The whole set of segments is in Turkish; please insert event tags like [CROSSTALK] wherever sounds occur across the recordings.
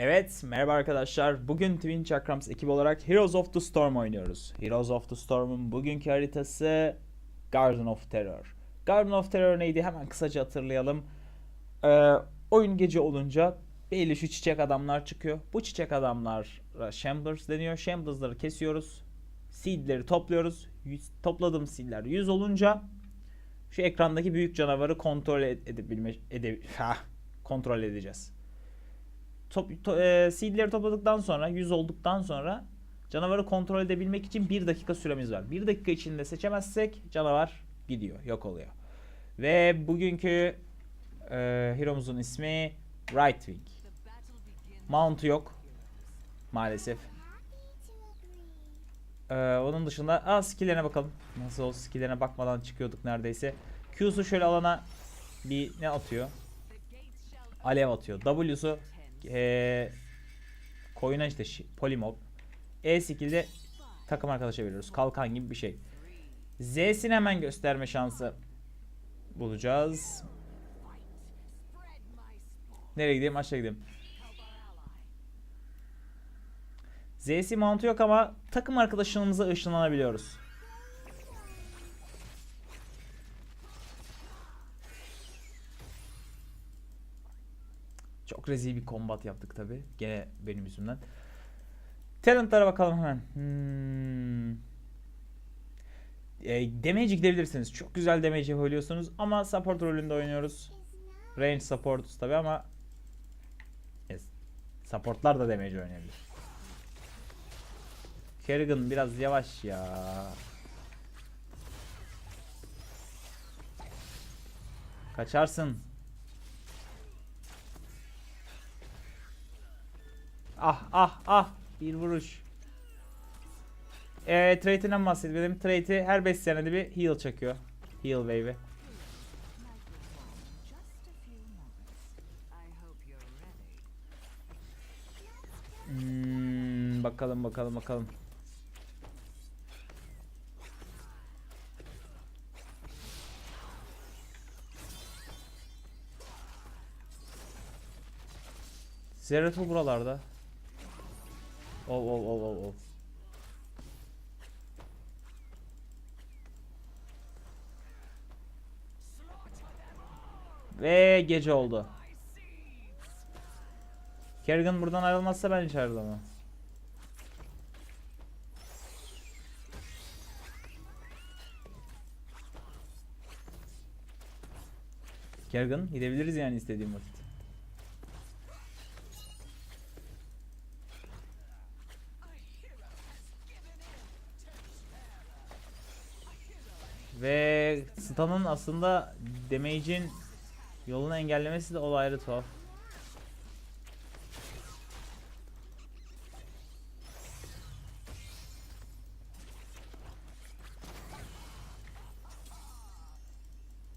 Evet, merhaba arkadaşlar. Bugün Twin Chakrams ekibi olarak Heroes of the Storm oynuyoruz. Heroes of the Storm'un bugünkü haritası Garden of Terror. Garden of Terror neydi? Hemen kısaca hatırlayalım. Ee, oyun gece olunca belli şu çiçek adamlar çıkıyor. Bu çiçek adamlara Shamblers deniyor. Shamblers'ları kesiyoruz. Seed'leri topluyoruz. Topladığım seed'ler 100 olunca şu ekrandaki büyük canavarı kontrol ed- edebilme ede [LAUGHS] kontrol edeceğiz. Top, to, e, seed'leri topladıktan sonra 100 olduktan sonra canavarı kontrol edebilmek için 1 dakika süremiz var. 1 dakika içinde seçemezsek canavar gidiyor, yok oluyor. Ve bugünkü e, hero'muzun ismi Rightwing. Mount'u yok maalesef. Ee, onun dışında aa, skill'lerine bakalım. Nasıl olsa skill'lerine bakmadan çıkıyorduk neredeyse. Q'su şöyle alana bir ne atıyor? Alev atıyor. W'su ee, koyuna işte polimob. E skill'de takım arkadaşa veriyoruz. Kalkan gibi bir şey. Z'sini hemen gösterme şansı bulacağız. Nereye gideyim? Aşağı gideyim. Z'si mount'u yok ama takım arkadaşımıza ışınlanabiliyoruz. Çok rezil bir combat yaptık tabi. Gene benim yüzümden. Talent'lara bakalım hemen. Hmm. E, gidebilirsiniz. Çok güzel damage yapabiliyorsunuz ama support rolünde oynuyoruz. Range supportuz tabi ama yes. supportlar da damage oynayabilir. Kerrigan biraz yavaş ya. Kaçarsın. Ah ah ah bir vuruş. Ee, trade'inden bahsedelim. Trade'i her 5 senede bir heal çakıyor. Heal wave'i. Hmm, bakalım bakalım bakalım. Zeratul buralarda. Ol ol ol ol ol. Ve gece oldu. Kerrigan buradan ayrılmazsa ben hiç ayrılamam. Kerrigan gidebiliriz yani istediğim vakit. Ve stun'ın aslında damage'in yolunu engellemesi de olay tuhaf.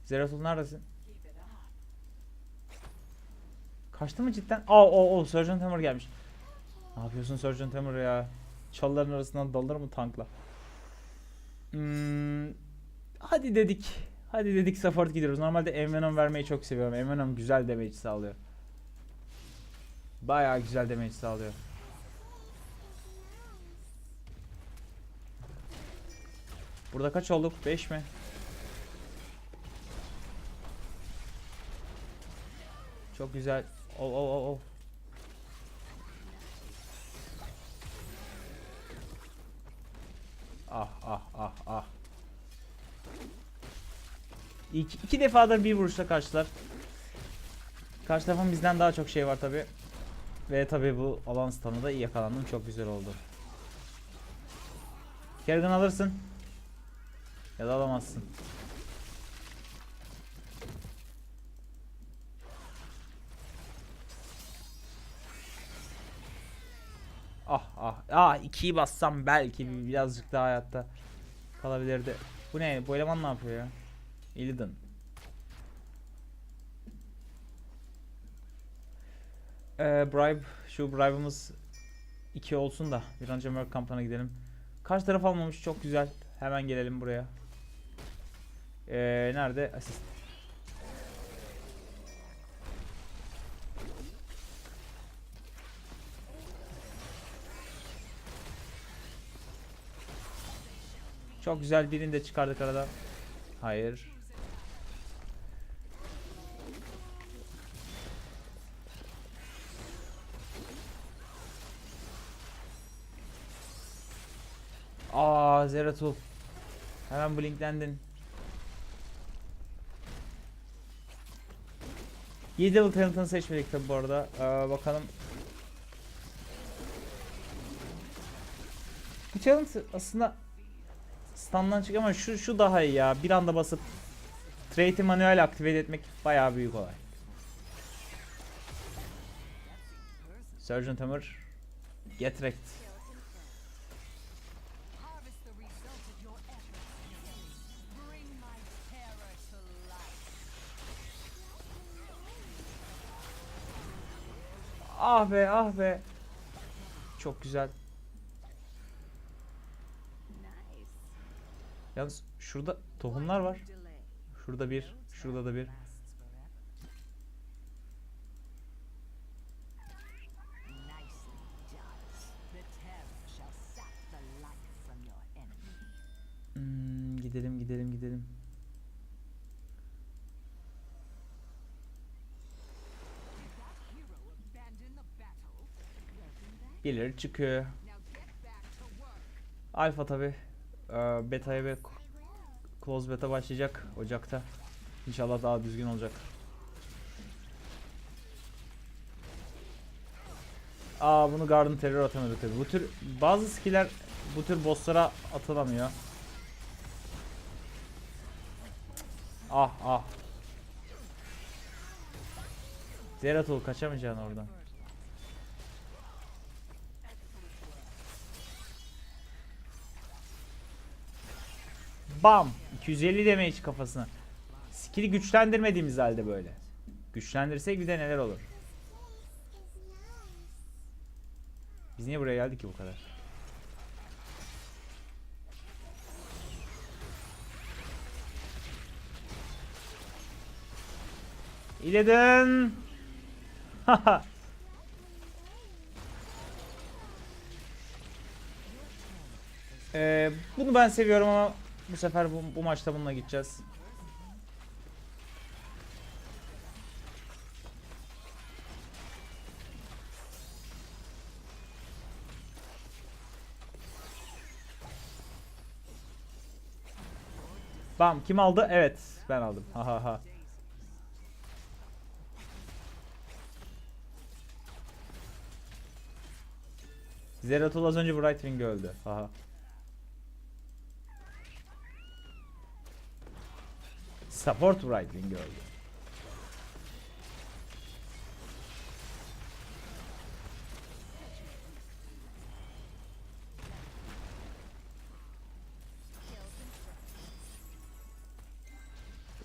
Zeratul neredesin? Kaçtı mı cidden? Aa o o Sergeant Hammer gelmiş. Ne yapıyorsun Sergeant Hammer ya? Çalıların arasından dalır mı tankla? Hmm, hadi dedik. Hadi dedik support gidiyoruz. Normalde Envenom vermeyi çok seviyorum. Envenom güzel damage sağlıyor. Bayağı güzel damage sağlıyor. Burada kaç olduk? 5 mi? Çok güzel. Ol ol ol ol. Ah ah ah ah. İki, iki defadır bir vuruşla karşılar. Karşı tarafın bizden daha çok şey var tabi. Ve tabi bu alan stun'ı da iyi yakalandım. Çok güzel oldu. Kerrigan alırsın. Ya da alamazsın. Ah ah. Ah ikiyi bassam belki bir- birazcık daha hayatta kalabilirdi. Bu ne? Bu eleman ne yapıyor ya? Illidan. Ee, bribe. Şu bribe'ımız 2 olsun da bir an önce Merc kampana gidelim. Karşı taraf almamış çok güzel. Hemen gelelim buraya. Ee, nerede? Asist. Çok güzel birini de çıkardık arada. Hayır. Aa Zeratul. Hemen blinklendin. 7 level talent'ını seçmedik tabi bu arada. Ee, bakalım. Bu talent aslında standdan çık ama şu şu daha iyi ya. Bir anda basıp trade'i manuel aktive etmek bayağı büyük olay. Surgeon Hammer Get wrecked. Ah be ah be. Çok güzel. Yalnız şurada tohumlar var. Şurada bir, şurada da bir. Hmm, gidelim gidelim gidelim. Birileri çıkıyor. Alfa tabi. Ee, beta'ya ve close beta başlayacak Ocak'ta. İnşallah daha düzgün olacak. Aa bunu Garden Terror atamıyordu tabi. Bu tür bazı skiller bu tür bosslara atılamıyor. Ah ah. Zeratul kaçamayacaksın oradan. Bam! 250 damage kafasına. Skill'i güçlendirmediğimiz halde böyle. Güçlendirsek bir de neler olur. Biz niye buraya geldik ki bu kadar? İledin. [LAUGHS] Ee, bunu ben seviyorum ama bu sefer bu, bu maçta bununla gideceğiz. Bam kim aldı? Evet ben aldım. Ha ha ha. Zeratul az önce Bright Wing öldü. Haha. Support Bright Wing öldü.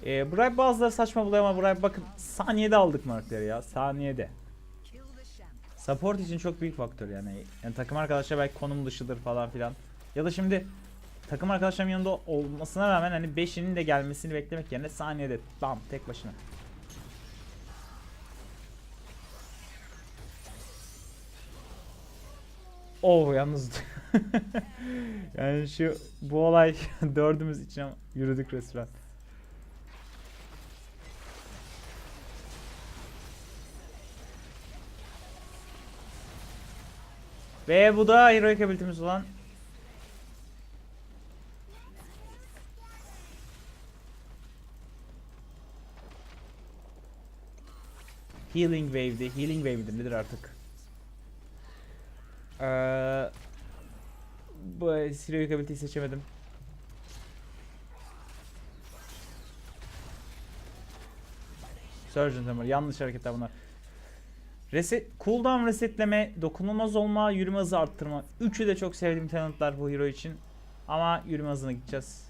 Ee, Bribe bazıları saçma buluyor ama Bribe bakın saniyede aldık markları ya saniyede. Support için çok büyük faktör yani. yani takım arkadaşlar belki konum dışıdır falan filan. Ya da şimdi takım arkadaşlarım yanında olmasına rağmen hani 5'inin de gelmesini beklemek yerine saniyede bam tek başına. Oh yalnız [LAUGHS] yani şu bu olay [LAUGHS] dördümüz için yürüdük resmen. Ve bu da heroic ability'miz olan Healing Wave'di. Healing Wave'di nedir artık? Ee, bu heroic ability'yi seçemedim. Surgeon Hammer. Yanlış hareketler bunlar. Reset, cooldown resetleme, dokunulmaz olma, yürüme hızı arttırma. Üçü de çok sevdiğim talentlar bu hero için. Ama yürüme hızına gideceğiz.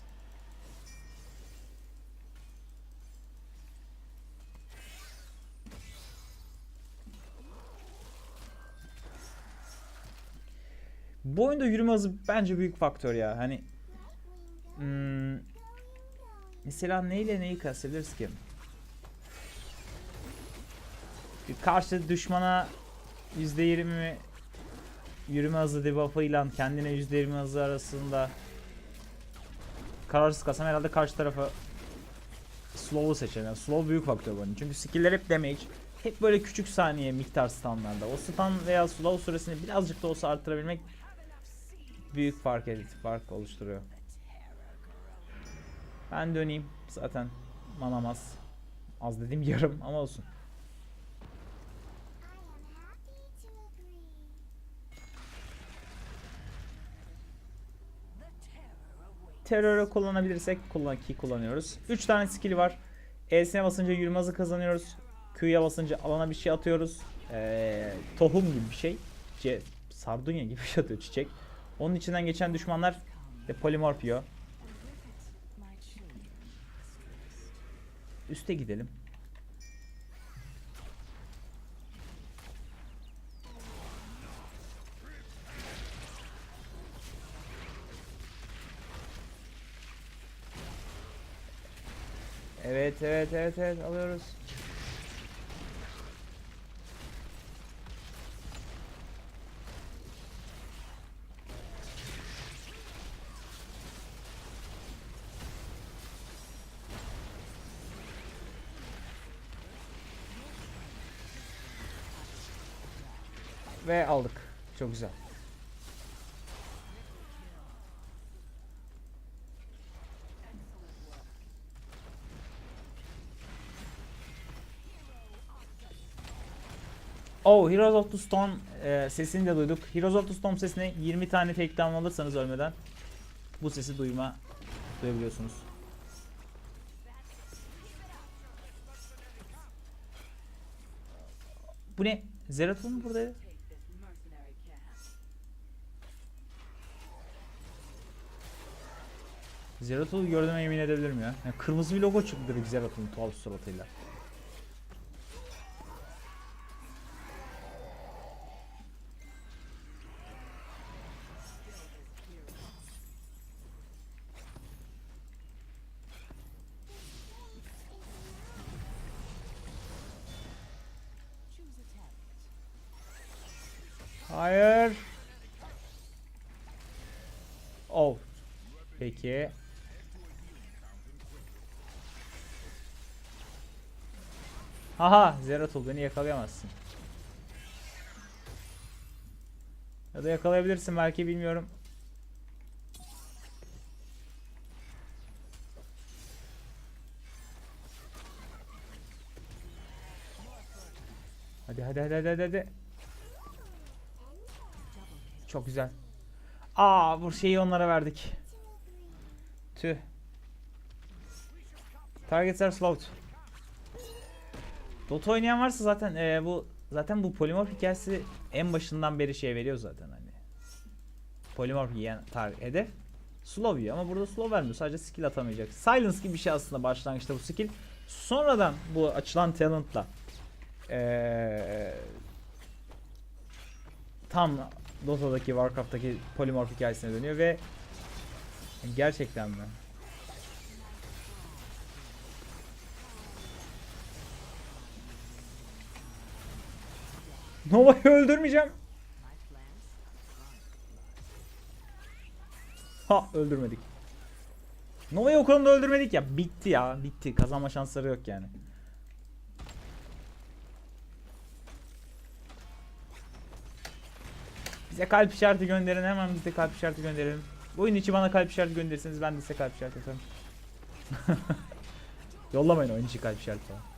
Bu oyunda yürüme hızı bence büyük faktör ya. Hani hmm, mesela neyle neyi kastederiz ki? Karşı düşmana %20 yürüme hızı debuff'ıyla kendine %20 hızı arasında kararsız kalsam herhalde karşı tarafa slow'u seçerim. Yani slow büyük faktör bunun. Çünkü skill'ler hep damage. Hep böyle küçük saniye miktar stunlarda. O stun veya slow süresini birazcık da olsa arttırabilmek büyük fark edit, fark oluşturuyor. Ben döneyim. Zaten manam az. Az dediğim [LAUGHS] yarım ama olsun. Terörü kullanabilirsek kullan ki kullanıyoruz. 3 tane skill var. E'sine basınca yürüme hızı kazanıyoruz. Q'ya basınca alana bir şey atıyoruz. Ee, tohum gibi bir şey. C sardunya gibi bir şey atıyor çiçek. Onun içinden geçen düşmanlar de children. Üste gidelim. Evet evet evet evet alıyoruz. Ve aldık. Çok güzel. Oh, Heroes of the Storm e, sesini de duyduk. Heroes of the Storm sesine 20 tane takedown alırsanız ölmeden bu sesi duyma duyabiliyorsunuz. Bu ne? Zeratul mu buradaydı? Zeratul'u gördüğüme yemin edebilirim ya. Yani kırmızı bir logo çıktı direkt Zeratul'un tuhaf suratıyla. Haha Zeratul beni yakalayamazsın. Ya da yakalayabilirsin belki bilmiyorum. Hadi hadi hadi hadi. hadi. Çok güzel. Aa bu şeyi onlara verdik. Tüh. Targets are slowed. Dota oynayan varsa zaten eee, bu zaten bu polimorf hikayesi en başından beri şey veriyor zaten hani. Polimorf yiyen tar hedef slow yiyor ama burada slow vermiyor. Sadece skill atamayacak. Silence gibi bir şey aslında başlangıçta bu skill. Sonradan bu açılan talentla eee tam Dota'daki Warcraft'taki polimorf hikayesine dönüyor ve gerçekten mi? Nova'yı öldürmeyeceğim. Ha öldürmedik. Nova'yı o konuda öldürmedik ya. Bitti ya. Bitti. Kazanma şansları yok yani. Bize kalp işareti gönderin. Hemen bize kalp işareti gönderelim. Oyun içi bana kalp işareti gönderirseniz ben de size kalp işareti atarım. [LAUGHS] Yollamayın oyun içi kalp işareti falan.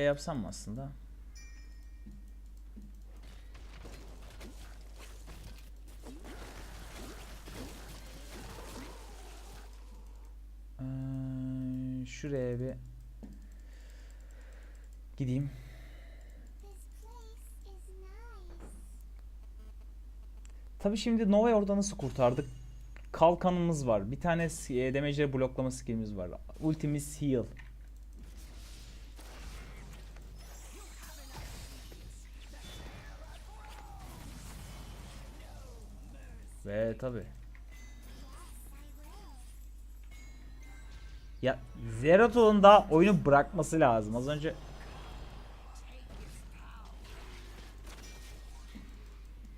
Yapsam mı aslında? Ee, şuraya bir gideyim. Tabi şimdi Nova'yı orada nasıl kurtardık? Kalkanımız var. Bir tane e, damage'leri bloklama skillimiz var. Ultimiz heal. Ve tabi. Ya Zeratul da oyunu bırakması lazım. Az önce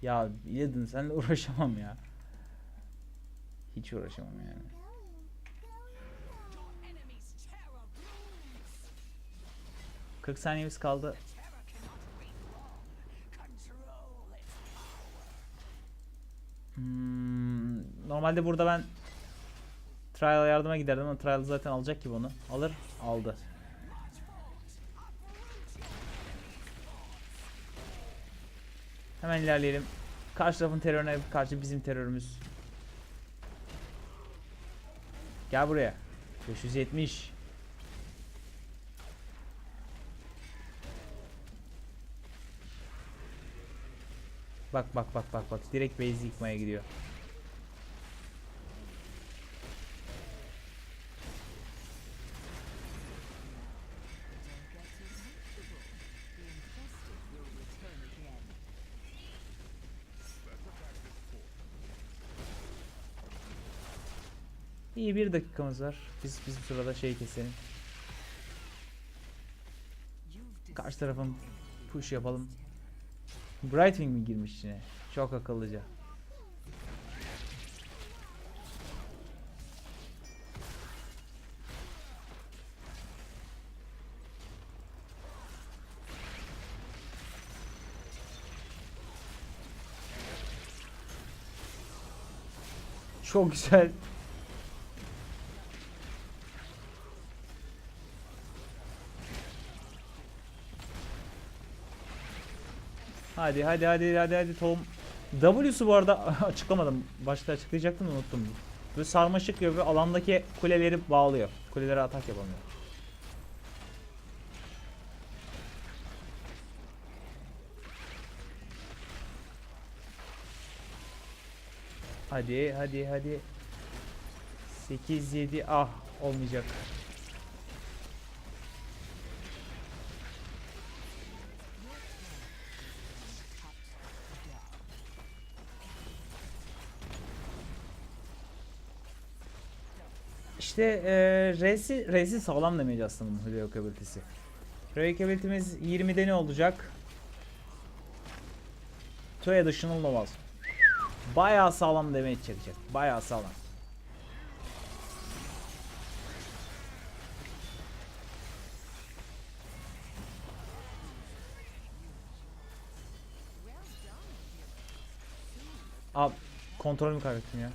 Ya Illidan senle [LAUGHS] uğraşamam ya. Hiç uğraşamam yani. 40 saniyemiz kaldı. Hmm, normalde burada ben Trial yardıma giderdim ama Trial zaten alacak ki bunu. Alır. Aldı. Hemen ilerleyelim. Karşı tarafın terörüne karşı bizim terörümüz. Gel buraya. 570. Bak bak bak bak bak direkt base yıkmaya gidiyor. İyi bir dakikamız var. Biz biz bu sırada şey keselim. Karşı tarafın push yapalım. Brightwing mi girmiş içine? Çok akıllıca. Çok güzel. Hadi hadi hadi hadi hadi Tom. W'su bu arada [LAUGHS] açıklamadım. Başta açıklayacaktım unuttum. Böyle sarmaşık gibi alandaki kuleleri bağlıyor. Kulelere atak yapamıyor. Hadi hadi hadi. 8 7 ah olmayacak. İşte eee R'si, R'si sağlam demeyeceğiz aslında bunun Heroic ability'si. Heroic ability'miz 20'de ne olacak? Two additional novas. Bayağı sağlam damage çekecek. Bayağı sağlam. Abi kontrolümü kaybettim ya.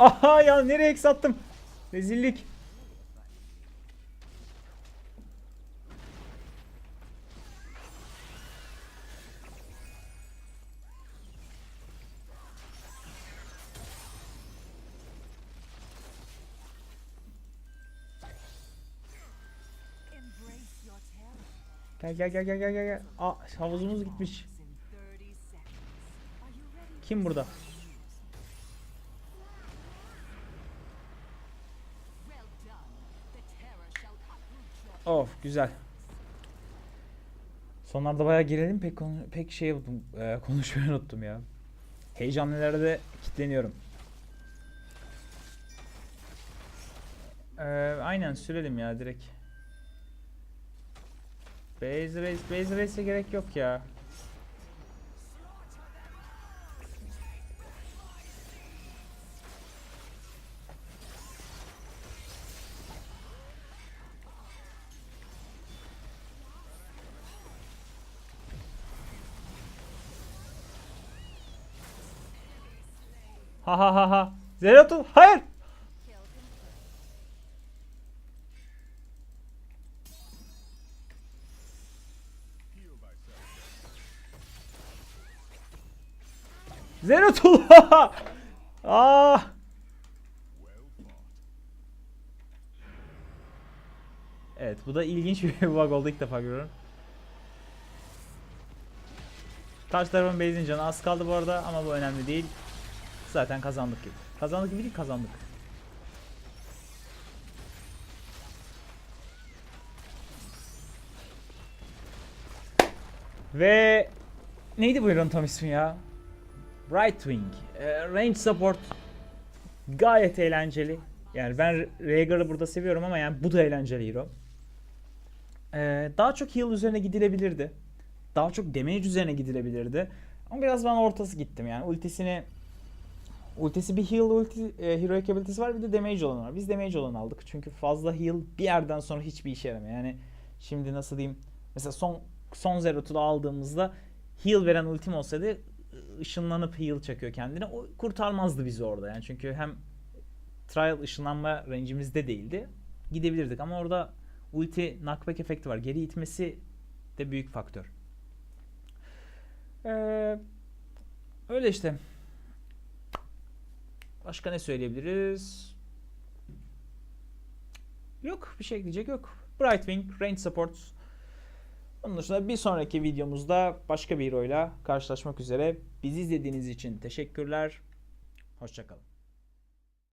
Aha ya nereye X attım? Rezillik. Gel gel gel gel gel gel. Aa havuzumuz gitmiş. In 30 seconds. Are you ready? Kim burada? Of güzel. Sonlarda bayağı girelim pek pek şey yaptım, e, [LAUGHS] konuşmayı unuttum ya. Heyecanlılarda kitleniyorum. Ee, aynen sürelim ya direkt. Base race, base race'e gerek yok ya. Ha ha ha ha. Zeratul hayır. Zeratul. ah. Evet bu da ilginç bir [LAUGHS] bug oldu ilk defa görüyorum. Karşı tarafın base'in canı az kaldı bu arada ama bu önemli değil. Zaten kazandık gibi. Kazandık gibi değil kazandık. Ve neydi bu hero'nun tam ismi ya? Brightwing. Ee, range support gayet eğlenceli. Yani ben Rhaegar'ı burada seviyorum ama yani bu da eğlenceli hero. Ee, daha çok heal üzerine gidilebilirdi. Daha çok damage üzerine gidilebilirdi. Ama biraz ben ortası gittim yani. Ultisini Ultisi bir heal ulti, e, heroic ability'si var bir de damage olan var. Biz damage olanı aldık. Çünkü fazla heal bir yerden sonra hiçbir işe yaramıyor. Yani şimdi nasıl diyeyim? Mesela son son Zerot'u da aldığımızda heal veren ultim olsaydı ışınlanıp heal çakıyor kendine. O kurtarmazdı bizi orada yani. Çünkü hem trial ışınlanma range'imizde değildi. Gidebilirdik ama orada ulti knockback efekti var. Geri itmesi de büyük faktör. Ee, öyle işte. Başka ne söyleyebiliriz? Yok bir şey diyecek yok. Brightwing, Range Support. Onun dışında bir sonraki videomuzda başka bir hero ile karşılaşmak üzere. Bizi izlediğiniz için teşekkürler. Hoşçakalın.